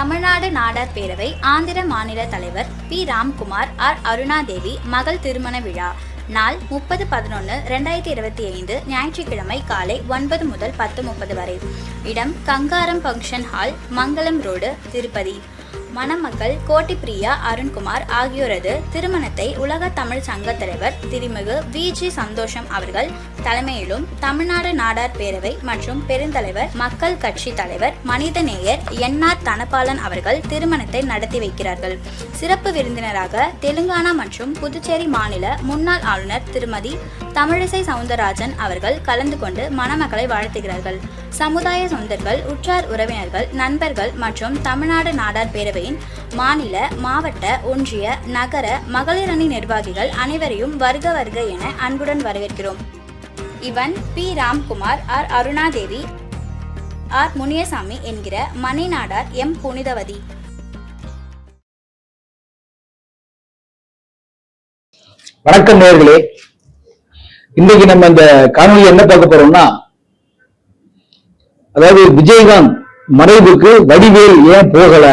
தமிழ்நாடு நாடார் பேரவை ஆந்திர மாநில தலைவர் பி. ராம்குமார் ஆர். அருணாதேவி மகள் திருமண விழா. நாள் முப்பது பதினொன்று ரெண்டாயிரத்தி இருபத்தி ஐந்து ஞாயிற்றுக்கிழமை காலை ஒன்பது முதல் பத்து முப்பது வரை. இடம் Gangaram function hall Mangalam road Tirupati. மணமக்கள் கோட்டி பிரியா அருண்குமார் ஆகியோரது திருமணத்தை உலக தமிழ் சங்க தலைவர் திருமிகு வி. ஜி. சந்தோஷம் அவர்கள் தலைமையிலும் தமிழ்நாடு நாடார் பேரவை மற்றும் பெருந்தலைவர் மக்கள் கட்சி தலைவர் மனிதநேயர் என்ஆர் தனபாலன் அவர்கள் திருமணத்தை நடத்தி வைக்கிறார்கள். சிறப்பு விருந்தினராக தெலுங்கானா மற்றும் புதுச்சேரி மாநில முன்னாள் ஆளுநர் திருமதி தமிழிசை சவுந்தரராஜன் அவர்கள் கலந்து கொண்டு மணமக்களை வாழ்த்துகிறார்கள். சமுதாய சொந்தர்கள் உற்றார் உறவினர்கள் நண்பர்கள் மற்றும் தமிழ்நாடு நாடார் பேரவையின் மாநில மாவட்ட ஒன்றிய நகர மகளிர் அணி நிர்வாகிகள் அனைவரையும் வருக வருக என அன்புடன் வரவேற்கிறோம். இவன் P. Ramkumar R. Arunadevi R. Muniyasamy என்கிற மணிநாடார் எம். புனிதவதி. வணக்கம் நேர்களே. இன்னைக்கு நம்ம இந்த காணொலி என்ன பார்க்க போறோம்னா அதாவது விஜயகாந்த் மறைவுக்கு வடிவேல் ஏன் போகல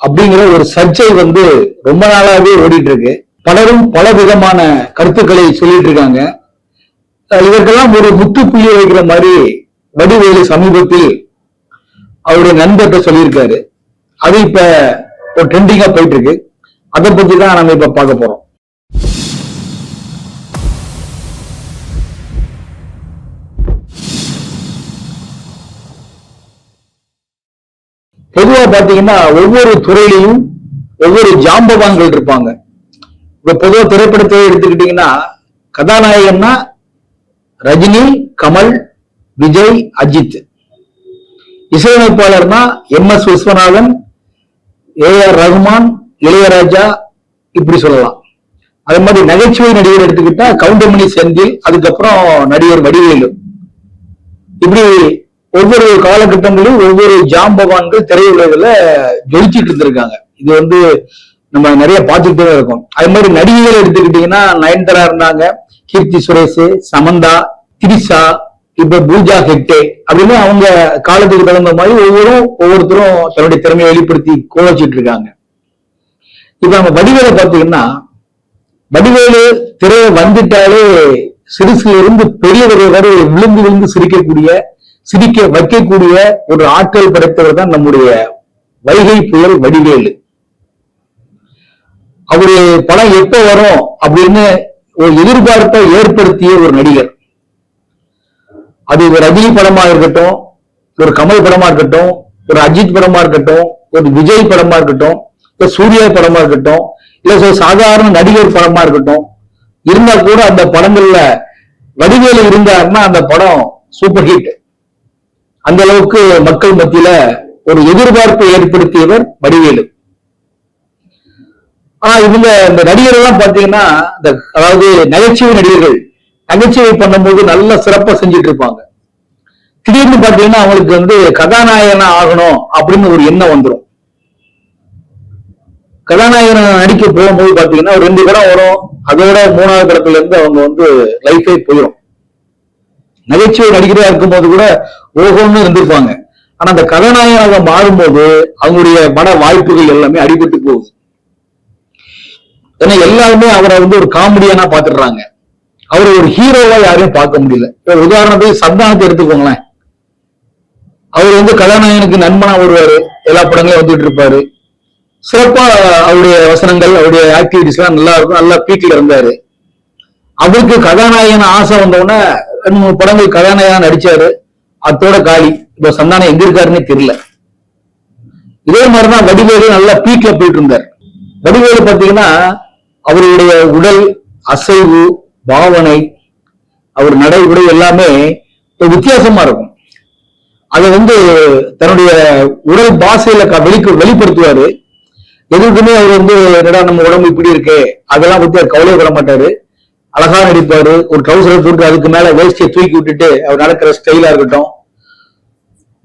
அப்படிங்கிற ஒரு சர்ச்சை வந்து ரொம்ப நாளாவே ஓடிட்டு இருக்கு. பலரும் பல விதமான கருத்துக்களை சொல்லிட்டு இருக்காங்க. இதற்கெல்லாம் ஒரு முற்றுப்புள்ளி வைக்கிற மாதிரி வடிவேலு சமீபத்தில் அவருடைய நண்பர்கிட்ட சொல்லியிருக்காரு. அது இப்ப ஒரு ட்ரெண்டிங்கா போயிட்டு இருக்கு. அதை பத்தி தான் நம்ம இப்ப பார்க்க போறோம். பொதுவா பாத்தீங்கன்னா ஒவ்வொரு துறையிலையும் ஒவ்வொரு ஜாம்பவான்கள் இருப்பாங்க. இப்ப பொதுவா திரைப்படத்தை எடுத்துக்கிட்டீங்கன்னா கதாநாயகன்னா Rajini Kamal Vijay Ajith. இசையமைப்பாளர்னா M S Viswanathan A R Rahman Ilaiyaraaja இப்படி சொல்லலாம். அதே மாதிரி நகைச்சுவை நடிகர் எடுத்துக்கிட்டா கவுண்டமணி செந்தில் அதுக்கப்புறம் நடிகர் வடிவேலு. இப்படி ஒவ்வொரு காலகட்டங்களிலும் ஒவ்வொரு ஜாம்பவான்கள் திரையுலகில் ஜொலிச்சிட்டு இருந்திருக்காங்க. இது வந்து நம்ம நிறைய பார்த்துக்கிட்டே தான் இருக்கோம். அது மாதிரி நடிகைகள் எடுத்துக்கிட்டீங்கன்னா நயன்தாரா இருந்தாங்க கீர்த்தி சுரேஷ் சமந்தா திரிஷா இப்ப பூஜா ஹெக்டே அப்படின்னு அவங்க காலத்துக்கு தகுந்த மாதிரி ஒவ்வொரும் ஒவ்வொருத்தரும் தன்னுடைய திறமையை வெளிப்படுத்தி கோவச்சிட்டு இருக்காங்க. இப்ப நம்ம வடிவேலை பார்த்தீங்கன்னா வடிவேலு திரையை வந்துட்டாலே சிறுசுல இருந்து பெரியவர்கள் வரை விழுந்து விழுந்து சிரிக்கக்கூடிய சிரிக்க வைக்கக்கூடிய ஒரு ஆற்றல் படைத்தவர் தான் நம்முடைய வைகை புயல் வடிவேலு. அவரு படம் எப்ப வரும் அப்படின்னு ஒரு எதிர்பார்ப்பை ஏற்படுத்திய ஒரு நடிகர். அது ஒரு ரஜினி படமா இருக்கட்டும் ஒரு கமல் படமா இருக்கட்டும் ஒரு அஜித் படமா இருக்கட்டும் ஒரு விஜய் படமா இருக்கட்டும் இல்ல சூர்யா படமா இருக்கட்டும் இல்ல சாதாரண நடிகர் படமா இருக்கட்டும். இருந்தா கூட அந்த படங்கள்ல வடிவேலு இருந்தாருன்னா அந்த படம் சூப்பர் ஹிட். அந்த அளவுக்கு மக்கள் மத்தியில ஒரு எதிர்பார்ப்பை ஏற்படுத்தியவர் வடிவேலு. ஆனா இவங்க இந்த நடிகர் எல்லாம் பாத்தீங்கன்னா இந்த அதாவது நகைச்சுவை நடிகர்கள் நகைச்சுவை பண்ணும்போது நல்ல சிறப்பா செஞ்சுட்டு இருப்பாங்க. திடீர்னு பாத்தீங்கன்னா அவங்களுக்கு வந்து கதாநாயகனா ஆகணும் அப்படின்னு ஒரு எண்ணம் வந்துடும் கதாநாயகன் நடிக்க போகும்போது பாத்தீங்கன்னா ஒரு ரெண்டு படம் வரும். அதோட மூணாவது படத்துல இருந்து அவங்க வந்து லைஃபே போயிடும் நகைச்சுவை நடிகரா இருக்கும்போது கூட ஓஹோன்னு இருந்திருப்பாங்க. ஆனா அந்த கதாநாயகனாக மாறும்போது அவங்களுடைய மன வாய்ப்புகள் எல்லாமே அடிபட்டு போகுது. ஏன்னா எல்லாருமே அவரை வந்து ஒரு காமெடியானா பாத்துடுறாங்க அவரை ஒரு ஹீரோவா யாரையும் பார்க்க முடியல. உதாரணத்துக்கு சந்தானத்தை எடுத்துக்கோங்களேன். அவர் வந்து கதாநாயகனுக்கு நண்பனா வருவாரு. எல்லா படங்களையும் வந்துட்டு இருப்பாரு. சிறப்பா அவருடைய வசனங்கள் அவருடைய ஆக்டிவிட்டிஸ் எல்லாம் நல்லா இருக்கும். நல்லா பீக்ல இருந்தாரு. அவருக்கு கதாநாயகன் ஆசை வந்தவுடனே ரெண்டு மூணு படங்கள் கதாநாயகன் நடிச்சாரு. அத்தோட காலி இப்ப சந்தானம் எங்க இருக்காருன்னே தெரியல. இதே மாதிரிதான் வடிவேலு நல்லா பீக்ல போயிட்டு இருந்தார். வடிவேலு பாத்தீங்கன்னா அவருடைய உடல் அசைவு பாவனை அவர் நடை உடை எல்லாமே வித்தியாசமா இருக்கும். அதை வந்து தன்னுடைய உடல் பாசையில வெளி வெளிக்கு வெளிப்படுத்துவாரு. எதுக்குமே அவர் வந்து என்னடா நம்ம உடம்பு இப்படி இருக்கு? அதெல்லாம் பத்தி அவர் கவலைப்பட மாட்டாரு. அழகா நடிப்பாரு ஒரு ட்ரௌசரை போட்டு அதுக்கு மேல வேஸ்டியை தூக்கி விட்டுட்டு அவர் நடக்கிற ஸ்டைலா இருக்கட்டும்.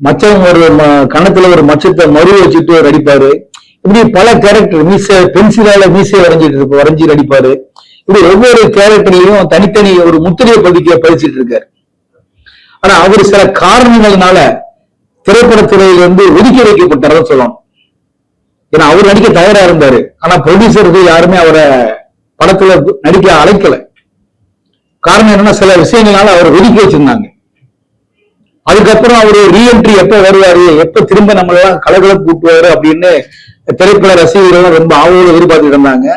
மச்சம் ஒரு ம- ஒரு மச்சத்தை மறு வச்சுட்டு நடிப்பாரு இப்படி பல கேரக்டர் மீச பென்சிலால மீசை வரைஞ்சிட்டு இருப்ப வரைஞ்சி நடிப்பாரு இப்படி ஒவ்வொரு கேரக்டர்லயும் தனித்தனி ஒரு முத்திரையை பதிக்க பதிச்சிட்டு இருக்காரு. ஆனா அவர் சில காரணங்கள்னால திரைப்படத்துறையிலிருந்து ஒதுக்கி வைக்கப்பட்டார்னு சொல்லணும். ஏன்னா அவர் நடிக்க தயாரா இருந்தாரு. ஆனா ப்ரொடியூசருக்கு யாருமே அவரை படத்துல நடிக்க அழைக்கல. காரணம் என்னன்னா சில விஷயங்களால அவர் ஒதுக்கி வச்சிருந்தாங்க. அதுக்கப்புறம் அவர் ரீஎன்ட்ரி எப்ப வருவாரு எப்ப திரும்ப நம்ம எல்லாம் கலகலப்பு கூட்டுவாரு அப்படின்னு திரைப்பட ரசிகர்கள் ரொம்ப ஆவலோடு எதிர்பார்த்துட்டு இருந்தாங்க.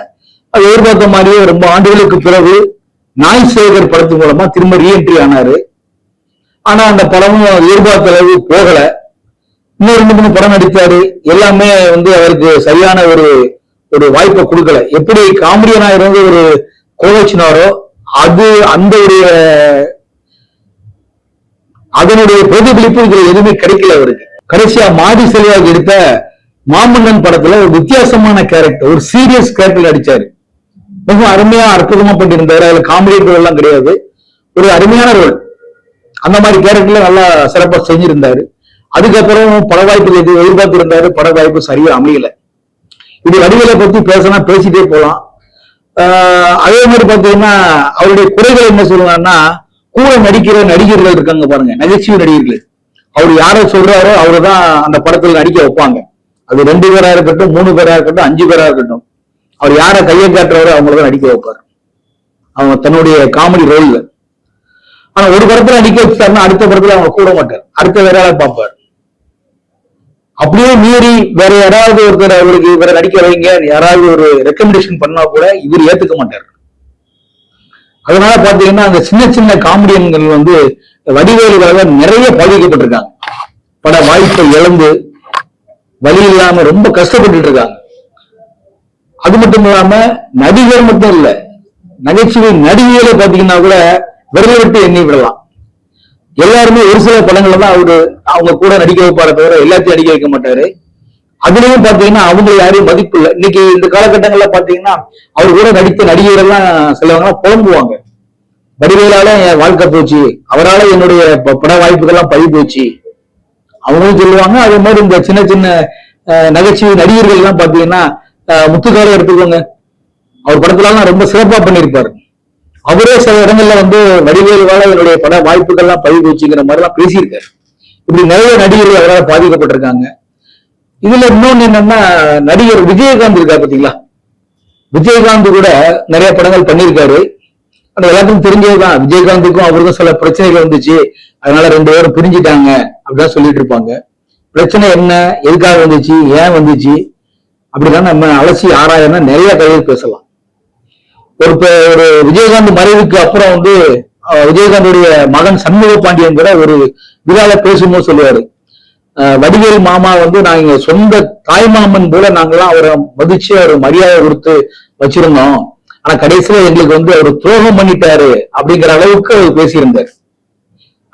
அது எதிர்பார்த்த மாதிரியே ரொம்ப ஆண்டுகளுக்கு பிறகு நாய் சேகர் படத்து மூலமா திரும்ப ரீஎன்ட்ரி ஆனாரு. ஆனா அந்த படமும் எதிர்பார்த்த அளவு போகல. இன்னும் ரெண்டு மூணு படம் நடித்தாரு எல்லாமே வந்து அவருக்கு சரியான ஒரு ஒரு வாய்ப்பை கொடுக்கல. எப்படி காமெடியனா இருந்து ஒரு கோவச்சினாரோ அது அந்த ஒரு அதனுடைய பிரதிபலிப்பு இதுல எதுவுமே கிடைக்கல அவருக்கு. கடைசியா மாடி செல்வாக்கு எடுத்த மாமன்னன் படத்துல ஒரு வித்தியாசமான கேரக்டர் ஒரு சீரியஸ் கேரக்டர் அடிச்சாரு மிகவும் அருமையா அற்புதமா பண்ணியிருந்தாரு. அதுல காமெடி ரோல் எல்லாம் கிடையாது. ஒரு அருமையான ரோல் அந்த மாதிரி கேரக்டர்ல நல்லா சிறப்பா செஞ்சிருந்தாரு. அதுக்கப்புறம் பட வாய்ப்பு எது எதிர்பார்த்து இருந்தாரு பட வாய்ப்பு சரியா அமையல. இது வடிவேலை பத்தி பேசினா பேசிட்டே போலாம். அதே மாதிரி பாத்தீங்கன்னா அவருடைய குறைகள் என்ன சொல்லுவாங்கன்னா கூட நடிக்கிற நடிகர்கள் இருக்காங்க பாருங்க நகைச்சுவை நடிகர்கள். அவர் யாரை சொல்றாரோ அவரை தான் அந்த படத்துல நடிக்க வைப்பாங்க. அது ரெண்டு பேரா இருக்கட்டும் மூணு பேரா இருக்கட்டும் அஞ்சு பேரா இருக்கட்டும். அவர் யாரை கையை காட்டுறாரோ அவங்கள தான் நடிக்க வைப்பாரு. அவங்க தன்னுடைய காமெடி ரோல்ல. ஆனா ஒரு படத்துல நடிக்க வச்சாருன்னா அடுத்த படத்துல அவங்க கூட மாட்டார். அடுத்த வேற பார்ப்பார். அப்படியே மீறி வேற யாராவது ஒருத்தர் அவருக்கு இவரை நடிக்க வைங்க யாராவது ஒரு ரெக்கமெண்டேஷன் பண்ணா கூட இவர் ஏத்துக்க மாட்டார். அதனால பாத்தீங்கன்னா அந்த சின்ன சின்ன காமெடியன்கள் வந்து வடிவேலுக்காக நிறைய பாதிக்கப்பட்டிருக்காங்க. பட வாய்ப்பை இழந்து வழி இல்லாம ரொம்ப கஷ்டப்பட்டுட்டு இருக்காங்க. அது மட்டும் இல்லாம நடிகர் மட்டும் இல்ல நகைச்சுவை நடிகையில பாத்தீங்கன்னா கூட விரல விட்டு எண்ணி விடலாம். எல்லாருமே ஒரு சில படங்கள்ல தான் அவரு அவங்க கூட நடிக்க வைப்பார தவிர எல்லாத்தையும் நடிக்க வைக்க மாட்டாரு. அதுலயும் பாத்தீங்கன்னா அவங்க யாரையும் மதிப்பு இல்லை. இன்னைக்கு இந்த காலகட்டங்கள்ல பாத்தீங்கன்னா அவர் கூட நடித்த நடிகர்கள்லாம் சிலவங்க புலம்புவாங்க. வடிவேலால என் வாழ்க்கை போச்சு. அவரால என்னுடைய ப- பட வாய்ப்புகள்லாம் பழி போச்சு. அவங்களும் சொல்லுவாங்க. அதே மாதிரி இந்த சின்ன சின்ன அஹ், நகைச்சுவை நடிகர்கள் எல்லாம் பாத்தீங்கன்னா அஹ், எடுத்துக்கோங்க. அவர் படத்துலலாம் ரொம்ப சிறப்பா பண்ணியிருப்பாரு. அவரே சில இடங்கள்ல வந்து வடிவேலுவால என்னுடைய பட வாய்ப்புகள்லாம் பழி போச்சுங்கிற மாதிரி எல்லாம் பேசியிருக்காரு. இப்படி நிறைய நடிகர்கள் அவரால் பாதிக்கப்பட்டிருக்காங்க. இதுல இன்னொன்னு என்னன்னா நடிகர் விஜயகாந்த் இருக்கா பாத்தீங்களா? விஜயகாந்த் கூட நிறைய படங்கள் பண்ணியிருக்காரு. ஆனா எல்லாத்துக்கும் தெரிஞ்சதுதான். விஜயகாந்துக்கும் அவருக்கும் சில பிரச்சனைகள் வந்துச்சு. அதனால ரெண்டு பேரும் பிரிஞ்சிட்டாங்க அப்படிதான் சொல்லிட்டு இருப்பாங்க. பிரச்சனை என்ன? எதுக்காக வந்துச்சு? ஏன் வந்துச்சு? அப்படிதான் நம்ம அலசி ஆராயம்னா நிறைய கதைகள் பேசலாம். ஒரு ஒரு விஜயகாந்த் மறைவுக்கு அப்புறம் வந்து விஜயகாந்தோடைய மகன் சண்முக பாண்டியன் கூட ஒரு விழால பேசும்போது சொல்லுவாரு. வடிவேல் மாமா வந்து நாங்க சொந்த தாய்மாமன் போல நாங்கெல்லாம் அவரை மதிச்சு அவர் மரியாதை கொடுத்து வச்சிருந்தோம். ஆனா கடைசியில எங்களுக்கு வந்து அவர் துரோகம் பண்ணிட்டாரு அப்படிங்கிற அளவுக்கு அவர் பேசியிருந்தார்.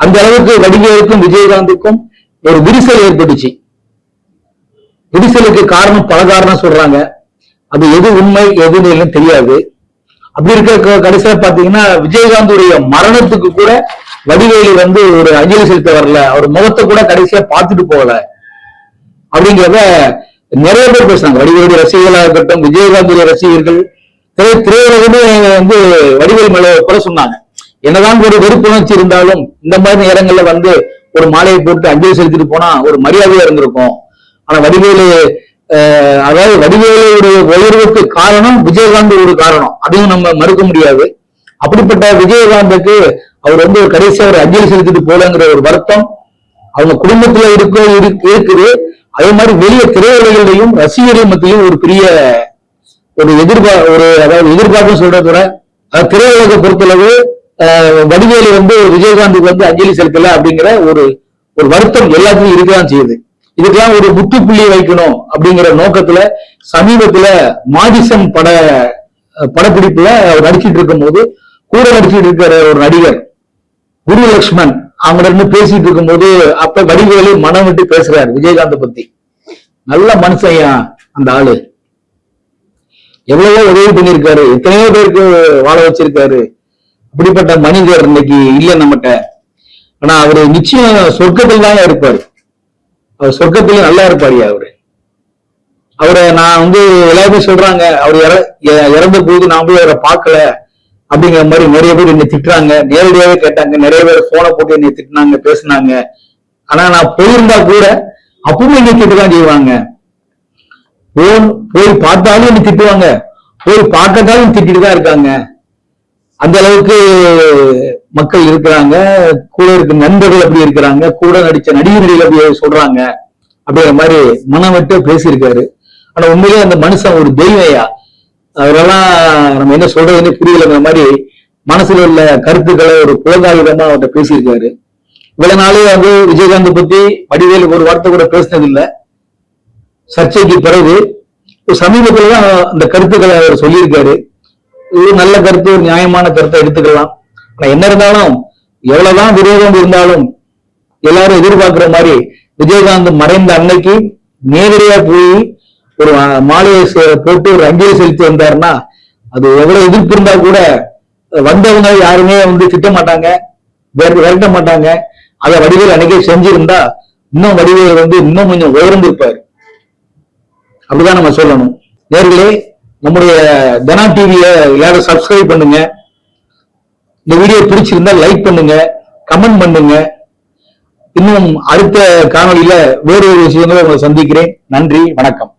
அந்த அளவுக்கு வடிவேலுக்கும் விஜயகாந்துக்கும் ஒரு விரிசல் ஏற்பட்டுச்சு. விரிசலுக்கு காரணம் பல காரணம் சொல்றாங்க. அது எது உண்மை எதுன்னு தெரியாது. அப்படி இருக்க க- கடைசியில பாத்தீங்கன்னா விஜயகாந்துடைய மரணத்துக்கு கூட வடிவேலி வந்து ஒரு அஞ்சலி செலுத்த வரல. அவர் முகத்தை கூட கடைசியா பார்த்துட்டு போகல. அப்படிங்கிறத நிறைய பேர் பேசுறாங்க. வடிவேலி ரசிகர்களாக இருக்கட்டும் விஜயகாந்துடைய ரசிகர்கள் திரை திரையுலகமே வந்து வடிவேலி மேல கூட சொன்னாங்க. என்னதான் ஒரு வெறுப்புணர்ச்சி இருந்தாலும் இந்த மாதிரி நேரங்கள்ல வந்து ஒரு மாலையை போட்டு அஞ்சலி செலுத்திட்டு போனா ஒரு மரியாதையா இருந்திருக்கும். ஆனா வடிவேலு அதாவது வடிவேலுடைய உயர்வுக்கு காரணம் விஜயகாந்த் ஒரு காரணம். அதையும் நம்ம மறுக்க முடியாது. அப்படிப்பட்ட விஜயகாந்துக்கு அவர் வந்து ஒரு கடைசியா ஒரு அஞ்சலி செலுத்திட்டு போலங்கிற ஒரு வருத்தம் அவங்க குடும்பத்துல இருக்க இருக்குது. அதே மாதிரி வெளிய திரையுலகிலையும் ரசிகர்கள் மத்தியும் ஒரு பெரிய ஒரு எதிர்பார் ஒரு அதாவது எதிர்பார்ப்பு சொல்றத விட அதாவது திரையுலகை பொறுத்தளவு வடிவேலு வந்து விஜயகாந்துக்கு வந்து அஞ்சலி செலுத்தல அப்படிங்கிற ஒரு ஒரு வருத்தம் எல்லாத்துக்கும் இருக்கதான் செய்யுது. இதுக்கெல்லாம் ஒரு முற்றுப்புள்ளி வைக்கணும் அப்படிங்கிற நோக்கத்துல சமீபத்துல மாதிசன் பட படப்பிடிப்புல அவர் நடிச்சிட்டு இருக்கும் போது கூட நடிச்சிட்டு இருக்கிற ஒரு நடிகர் குரு லக்ஷ்மன் அவங்க இருந்து பேசிட்டு இருக்கும்போது அப்ப வடிவேலு மனம் விட்டு பேசுறாரு விஜயகாந்த பத்தி. நல்ல மனுஷையா அந்த ஆளு. எவ்வளவோ உதவி பண்ணியிருக்காரு. எத்தனையோ பேருக்கு வாழ வச்சிருக்காரு. அப்படிப்பட்ட மனிதர் இன்னைக்கு இல்ல நம்மகிட்ட. ஆனா அவரு நிச்சயம் சொர்க்கத்தில் தான் இருப்பாரு. அவர் சொர்க்கத்துல நல்லா இருப்பாரியா அவரு. அவரை நான் வந்து எல்லாருமே சொல்றாங்க அவர் இறந்த போது நான் போய் அவரை பார்க்கல அப்படிங்கிற மாதிரி நிறைய பேர் என்னை திட்டுறாங்க. நேரடியாவே கேட்டாங்க. நிறைய பேர் போனை போட்டு என்னை திட்டினாங்க பேசுனாங்க. ஆனா நான் போயிருந்தா கூட அப்பவும் என்னை திட்டுதான் செய்வாங்க. போன் போய் பார்த்தாலும் என்னை திட்டுவாங்க. போய் பார்க்கட்டாலும் திட்டிட்டு தான் இருக்காங்க. அந்த அளவுக்கு மக்கள் இருக்கிறாங்க கூட இருக்க நண்பர்கள் அப்படி இருக்கிறாங்க கூட நடிச்ச நடிகர்கள் அப்படி சொல்றாங்க அப்படிங்கிற மாதிரி மனம் விட்டு பேசியிருக்காரு. ஆனா உண்மையிலேயே அந்த மனுஷன் ஒரு தெய்வையா அவரெல்லாம் நம்ம என்ன சொல்றதுன்னு புரியலங்கிற மாதிரி மனசுல உள்ள கருத்துக்களை ஒரு புலகாயுதமா அவர்கிட்ட பேசியிருக்காரு. இவ்வளவு நாளே வந்து விஜயகாந்த் பத்தி வடிவேலு ஒரு வார்த்தை கூட பேசினது இல்ல சர்ச்சைக்கு பிறகு சமீபத்துல தான் அந்த கருத்துக்களை அவர் சொல்லியிருக்காரு. இது நல்ல கருத்து ஒரு நியாயமான கருத்தை எடுத்துக்கலாம். ஆனா என்ன இருந்தாலும் எவ்வளவுதான் விரோதம் இருந்தாலும் எல்லாரும் எதிர்பார்க்கிற மாதிரி விஜயகாந்த் மறைந்த அன்னைக்கு நேரடியா போய் ஒரு மாலையை போட்டு ஒரு அஞ்சலி செலுத்தி வந்தாருன்னா அது எவ்வளவு எதிர்ப்பு இருந்தா கூட வந்தவங்க யாருமே வந்து திட்ட மாட்டாங்க விரட்ட மாட்டாங்க. அதை வடிவேல் அன்னைக்கே செஞ்சிருந்தா இன்னும் வடிவேல் வந்து இன்னும் கொஞ்சம் உயர்ந்திருப்பாரு. அப்படிதான் நம்ம சொல்லணும். நேர்களே நம்முடைய தனா டிவிய எல்லாரும் சப்ஸ்கிரைப் பண்ணுங்க. இந்த வீடியோ பிடிச்சிருந்தா லைக் பண்ணுங்க கமெண்ட் பண்ணுங்க. இன்னும் அடுத்த காணொலியில வேறு ஒரு விஷயங்களை உங்களை சந்திக்கிறேன். நன்றி வணக்கம்.